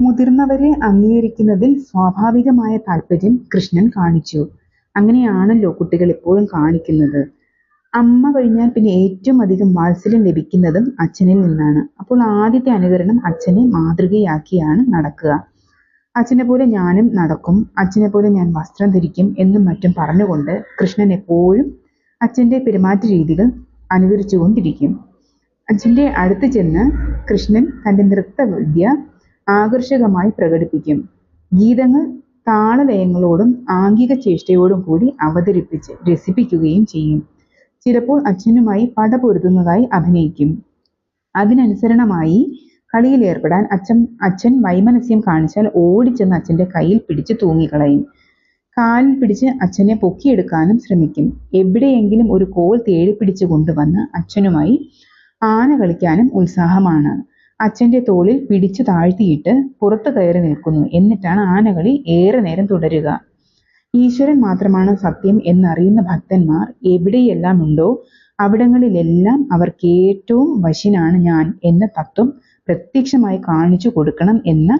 മുതിർന്നവരെ അംഗീകരിക്കുന്നതിൽ സ്വാഭാവികമായ താല്പര്യം കൃഷ്ണൻ കാണിച്ചു. അങ്ങനെയാണല്ലോ കുട്ടികൾ എപ്പോഴും കാണിക്കുന്നത്. അമ്മ കഴിഞ്ഞാൽ പിന്നെ ഏറ്റവും അധികം വാത്സല്യം ലഭിക്കുന്നതും അച്ഛനിൽ നിന്നാണ്. അപ്പോൾ ആദ്യത്തെ അനുകരണം അച്ഛനെ മാതൃകയാക്കിയാണ് നടക്കുക. അച്ഛനെ പോലെ ഞാനും നടക്കും. അച്ഛനെ പോലെ ഞാൻ വസ്ത്രം ധരിക്കും എന്നും മറ്റും പറഞ്ഞുകൊണ്ട് കൃഷ്ണൻ എപ്പോഴും അച്ഛന്റെ പെരുമാറ്റ രീതികൾ അനുകരിച്ചുകൊണ്ടിരിക്കും. അച്ഛന്റെ അടുത്ത് ചെന്ന് കൃഷ്ണൻ തന്റെ നൃത്തവിദ്യ ആകർഷകമായി പ്രകടിപ്പിക്കും. ഗീതങ്ങൾ താളലയങ്ങളോടും ആംഗിക ചേഷ്ടയോടും കൂടി അവതരിപ്പിച്ച് രസിപ്പിക്കുകയും ചെയ്യും. ചിലപ്പോൾ അച്ഛനുമായി പട പൊരുതുന്നതായി അഭിനയിക്കും. അതിനനുസരണമായി കളിയിൽ ഏർപ്പെടാൻ അച്ഛൻ അച്ഛൻ വൈമനസ്യം കാണിച്ചാൽ ഓടിച്ചെന്ന് അച്ഛന്റെ കയ്യിൽ പിടിച്ച് തൂങ്ങിക്കളയും. കാലിൽ പിടിച്ച് അച്ഛനെ പൊക്കിയെടുക്കാനും ശ്രമിക്കും. എവിടെയെങ്കിലും ഒരു കോൽ പിടിച്ചു കൊണ്ടുവന്ന് അച്ഛനുമായി ആന കളിക്കാനും ഉത്സാഹമാണ്. അച്ഛന്റെ തോളിൽ പിടിച്ചു താഴ്ത്തിയിട്ട് പുറത്തു കയറി നിൽക്കുന്നു. എന്നിട്ടാണ് ആനകളി ഏറെ നേരം തുടരുക. ഈശ്വരൻ മാത്രമാണ് സത്യം എന്നറിയുന്ന ഭക്തന്മാർ എവിടെയെല്ലാം ഉണ്ടോ അവിടങ്ങളിലെല്ലാം അവർക്ക് ഏറ്റവും വശിനാണ് ഞാൻ എന്ന തത്വം പ്രത്യക്ഷമായി കാണിച്ചു കൊടുക്കണം എന്ന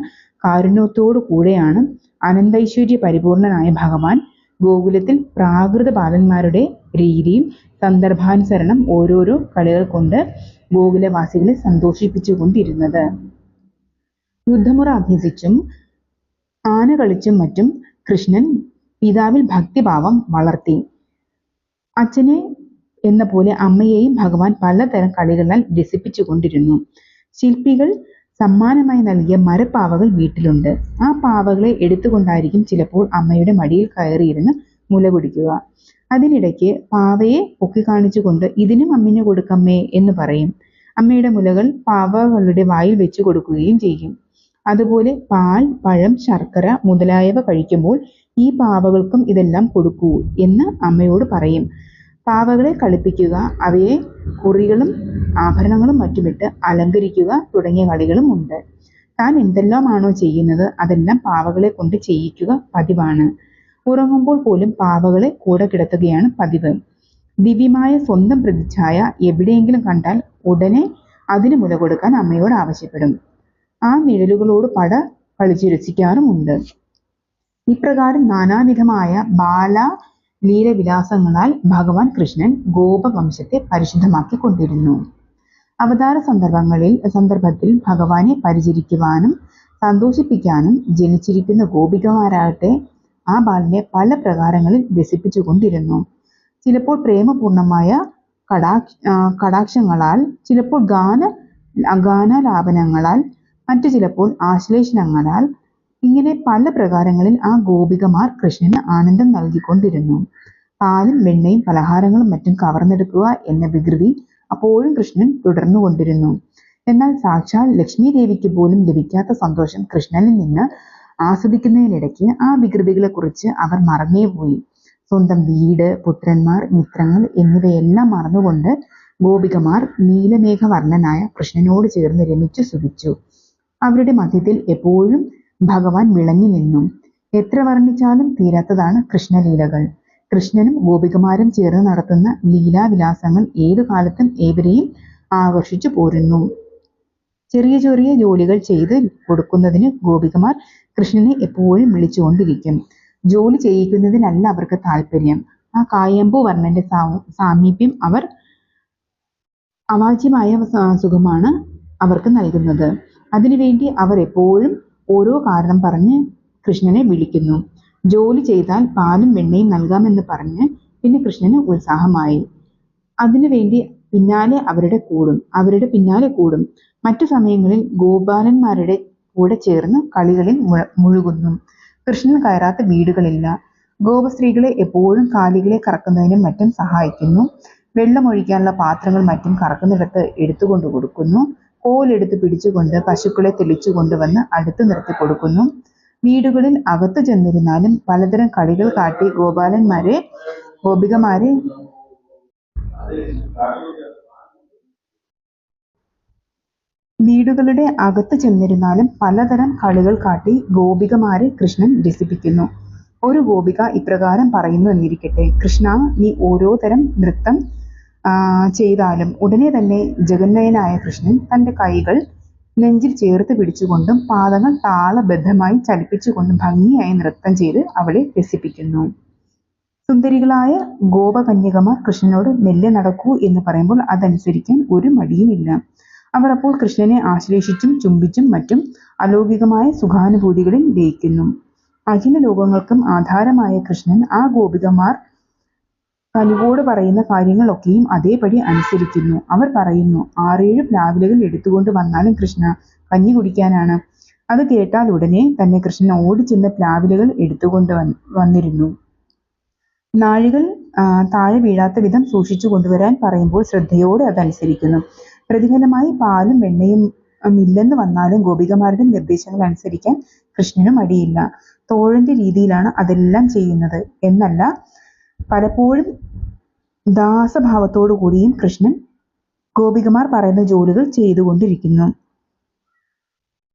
കാരുണ്യത്തോടു കൂടെയാണ് അനന്തൈശ്വര്യ പരിപൂർണനായ ഭഗവാൻ ഗോകുലത്തിൽ പ്രാകൃത ബാലന്മാരുടെ രീതിയും സന്ദർഭാനുസരണം ഓരോരോ കളികൾ കൊണ്ട് ഗോകുലവാസികളെ സന്തോഷിപ്പിച്ചുകൊണ്ടിരുന്നത്. യുദ്ധമുറ അഭ്യസിച്ചും ആന കളിച്ചും മറ്റും കൃഷ്ണൻ പിതാവിൽ ഭക്തിഭാവം വളർത്തി. അച്ഛനെ എന്ന പോലെ അമ്മയെയും ഭഗവാൻ പലതരം കളികളാൽ രസിപ്പിച്ചുകൊണ്ടിരുന്നു. ശില്പികൾ സമ്മാനമായി നൽകിയ മരപ്പാവകൾ വീട്ടിലുണ്ട്. ആ പാവകളെ എടുത്തുകൊണ്ടായിരിക്കും ചിലപ്പോൾ അമ്മയുടെ മടിയിൽ കയറിയിരുന്ന് മുല കുടിക്കുക. അതിനിടയ്ക്ക് പാവയെ പൊക്കി കാണിച്ചുകൊണ്ട് ഇതിനും അമ്മിന് കൊടുക്കമ്മേ എന്ന് പറയും. അമ്മയുടെ മുലകൾ പാവകളുടെ വായിൽ വെച്ച് കൊടുക്കുകയും ചെയ്യും. അതുപോലെ പാൽ പഴം ശർക്കര മുതലായവ കഴിക്കുമ്പോൾ ഈ പാവകൾക്കും ഇതെല്ലാം കൊടുക്കൂ എന്ന് അമ്മയോട് പറയും. പാവകളെ കളിപ്പിക്കുക അവയെ കുറികളും ആഭരണങ്ങളും മറ്റുമിട്ട് അലങ്കരിക്കുക തുടങ്ങിയ കളികളും ഉണ്ട്. താൻ എന്തെല്ലാമാണോ ചെയ്യുന്നത് അതെല്ലാം പാവകളെ കൊണ്ട് ചെയ്യിക്കുക പതിവാണ്. ഉറങ്ങുമ്പോൾ പോലും പാവകളെ കൂടെ കിടത്തുകയാണ് പതിവ്. ദിവ്യമായ സ്വന്തം പ്രതിച്ഛായ എവിടെയെങ്കിലും കണ്ടാൽ ഉടനെ അതിന് മുല കൊടുക്കാൻ അമ്മയോട് ആവശ്യപ്പെടും. ആ നിഴലുകളോട് പട കളിച്ചു രസിക്കാറുമുണ്ട് ഇപ്രകാരം നാനാവിധമായ ബാല ലീലവിലാസങ്ങളാൽ ഭഗവാൻ കൃഷ്ണൻ ഗോപവംശത്തെ പരിശുദ്ധമാക്കിക്കൊണ്ടിരുന്നു. അവതാര സന്ദർഭങ്ങളിൽ സന്ദർഭത്തിൽ ഭഗവാനെ പരിചരിക്കുവാനും സന്തോഷിപ്പിക്കാനും ജനിച്ചിരിക്കുന്ന ഗോപികമാരാകട്ടെ ആ ബാലനെ പല പ്രകാരങ്ങളിൽ രസിപ്പിച്ചുകൊണ്ടിരുന്നു. ചിലപ്പോൾ പ്രേമപൂർണമായ കടാക്ഷ കടാക്ഷങ്ങളാൽ ചിലപ്പോൾ ഗാന ഗാനാലാപനങ്ങളാൽ മറ്റു ചിലപ്പോൾ ആശ്ലേഷണങ്ങളാൽ ഇങ്ങനെ പല പ്രകാരങ്ങളിൽ ആ ഗോപികമാർ കൃഷ്ണന് ആനന്ദം നൽകിക്കൊണ്ടിരുന്നു. പാലും വെണ്ണയും പലഹാരങ്ങളും മറ്റും കവർന്നെടുക്കുക എന്ന വികൃതി അപ്പോഴും കൃഷ്ണൻ തുടർന്നുകൊണ്ടിരുന്നു. എന്നാൽ സാക്ഷാൽ ലക്ഷ്മി ദേവിക്ക് പോലും ലഭിക്കാത്ത സന്തോഷം കൃഷ്ണനിൽ നിന്ന് ആസ്വദിക്കുന്നതിനിടയ്ക്ക് ആ വികൃതികളെ കുറിച്ച് അവർ മറന്നേപോയി സ്വന്തം വീട് പുത്രന്മാർ മിത്രങ്ങൾ എന്നിവയെല്ലാം മറന്നുകൊണ്ട് ഗോപികമാർ നീലമേഘവർണനായ കൃഷ്ണനോട് ചേർന്ന് രമിച്ചു സുഖിച്ചു. അവരുടെ മധ്യത്തിൽ എപ്പോഴും ഭഗവാൻ വിളങ്ങി നിന്നു. എത്ര വർണിച്ചാലും തീരാത്തതാണ് കൃഷ്ണലീലകൾ. കൃഷ്ണനും ഗോപികമാരും ചേർന്ന് നടത്തുന്ന ലീലാവിലാസങ്ങൾ ഏതു കാലത്തും ഏവരെയും ആകർഷിച്ചു പോരുന്നു. ചെറിയ ചെറിയ ജോലികൾ ചെയ്ത് കൊടുക്കുന്നതിന് ഗോപികമാർ കൃഷ്ണനെ എപ്പോഴും വിളിച്ചുകൊണ്ടിരിക്കും. ജോലി ചെയ്യിക്കുന്നതിനല്ല അവർക്ക് താല്പര്യം. ആ കായമ്പു വർണന്റെ സാമീപ്യം അവർ അവാച്യമായ സുഖമാണ് അവർക്ക് നൽകുന്നത്. അതിനുവേണ്ടി അവർ എപ്പോഴും ഓരോ കാരണം പറഞ്ഞ് കൃഷ്ണനെ വിളിക്കുന്നു. ജോലി ചെയ്താൽ പാലും വെണ്ണയും നൽകാമെന്ന് പറഞ്ഞ് പിന്നെ കൃഷ്ണന് ഉത്സാഹമായി. അതിനുവേണ്ടി പിന്നാലെ അവരുടെ കൂടും. അവരുടെ പിന്നാലെ കൂടും. മറ്റു സമയങ്ങളിൽ ഗോപാലന്മാരുടെ കൂടെ ചേർന്ന് കളികളിൽ മുഴ- മുഴുകുന്നു. കൃഷ്ണൻ കയറാത്ത വീടുകളില്ല. ഗോപസ്ത്രീകളെ എപ്പോഴും കാലികളെ കറക്കുന്നതിനും മറ്റും സഹായിക്കുന്നു. വെള്ളമൊഴിക്കാനുള്ള പാത്രങ്ങൾ മറ്റും കറക്കുന്നിടത്ത് എടുത്തുകൊണ്ട് കൊടുക്കുന്നു. കോലെടുത്ത് പിടിച്ചുകൊണ്ട് പശുക്കളെ തെളിച്ചു കൊണ്ടുവന്ന് അടുത്ത് നിർത്തി കൊടുക്കുന്നു. വീടുകളിൽ അകത്തു ചെന്നിരുന്നാലും പലതരം കളികൾ കാട്ടി ഗോപാലന്മാരെ ഗോപികമാരെ വീടുകളുടെ അകത്ത് ചെന്നിരുന്നാലും പലതരം കളികൾ കാട്ടി ഗോപികമാരെ കൃഷ്ണൻ രസിപ്പിക്കുന്നു. ഒരു ഗോപിക ഇപ്രകാരം പറയുന്നു എന്നിരിക്കട്ടെ കൃഷ്ണ നീ ഓരോ തരം നൃത്തം ചെയ്താലും ഉടനെ തന്നെ ജഗന്നയനായ കൃഷ്ണൻ തന്റെ കൈകൾ നെഞ്ചിൽ ചേർത്ത് പിടിച്ചുകൊണ്ടും പാദങ്ങൾ താളബദ്ധമായി ചലിപ്പിച്ചുകൊണ്ടും ഭംഗിയായി നൃത്തം ചെയ്ത് അവളെ രസിപ്പിക്കുന്നു. സുന്ദരികളായ ഗോപകന്യകമാർ കൃഷ്ണനോട് മെല്ലെ നടക്കൂ എന്ന് പറയുമ്പോൾ അതനുസരിക്കാൻ ഒരു മടിയുമില്ല. അവർ അപ്പോൾ കൃഷ്ണനെ ആശ്ലേഷിച്ചും ചുംബിച്ചും മറ്റും അലൗകികമായ സുഖാനുഭൂതികളിൽ ലയിക്കുന്നു. അഖില ലോകങ്ങൾക്കും ആധാരമായ കൃഷ്ണൻ ആ ഗോപികമാർ കലിവോട് പറയുന്ന കാര്യങ്ങളൊക്കെയും അതേപടി അനുസരിക്കുന്നു. അവർ പറയുന്നു ആറേഴ് പ്ലാവിലകൾ എടുത്തുകൊണ്ട് വന്നാലും കൃഷ്ണ കഞ്ഞി കുടിക്കാനാണ്. അത് കേട്ടാൽ ഉടനെ തന്നെ കൃഷ്ണൻ ഓടിച്ചെന്ന് പ്ലാവിലകൾ എടുത്തുകൊണ്ട് വന്ന് വന്നിരുന്നു. നാഴികൾ താഴെ വീഴാത്ത വിധം സൂക്ഷിച്ചു കൊണ്ടുവരാൻ പറയുമ്പോൾ ശ്രദ്ധയോടെ അതനുസരിക്കുന്നു. പ്രതിഫലമായി പാലും വെണ്ണയും ഇല്ലെന്ന് വന്നാലും ഗോപികമാരുടെ നിർദ്ദേശങ്ങൾ അനുസരിക്കാൻ കൃഷ്ണന് മടിയില്ല. തോഴന്റെ രീതിയിലാണ് അതെല്ലാം ചെയ്യുന്നത് എന്നല്ല പലപ്പോഴും ദാസഭാവത്തോടു കൂടിയും കൃഷ്ണൻ ഗോപികമാർ പറയുന്ന ജോലികൾ ചെയ്തുകൊണ്ടിരിക്കുന്നു.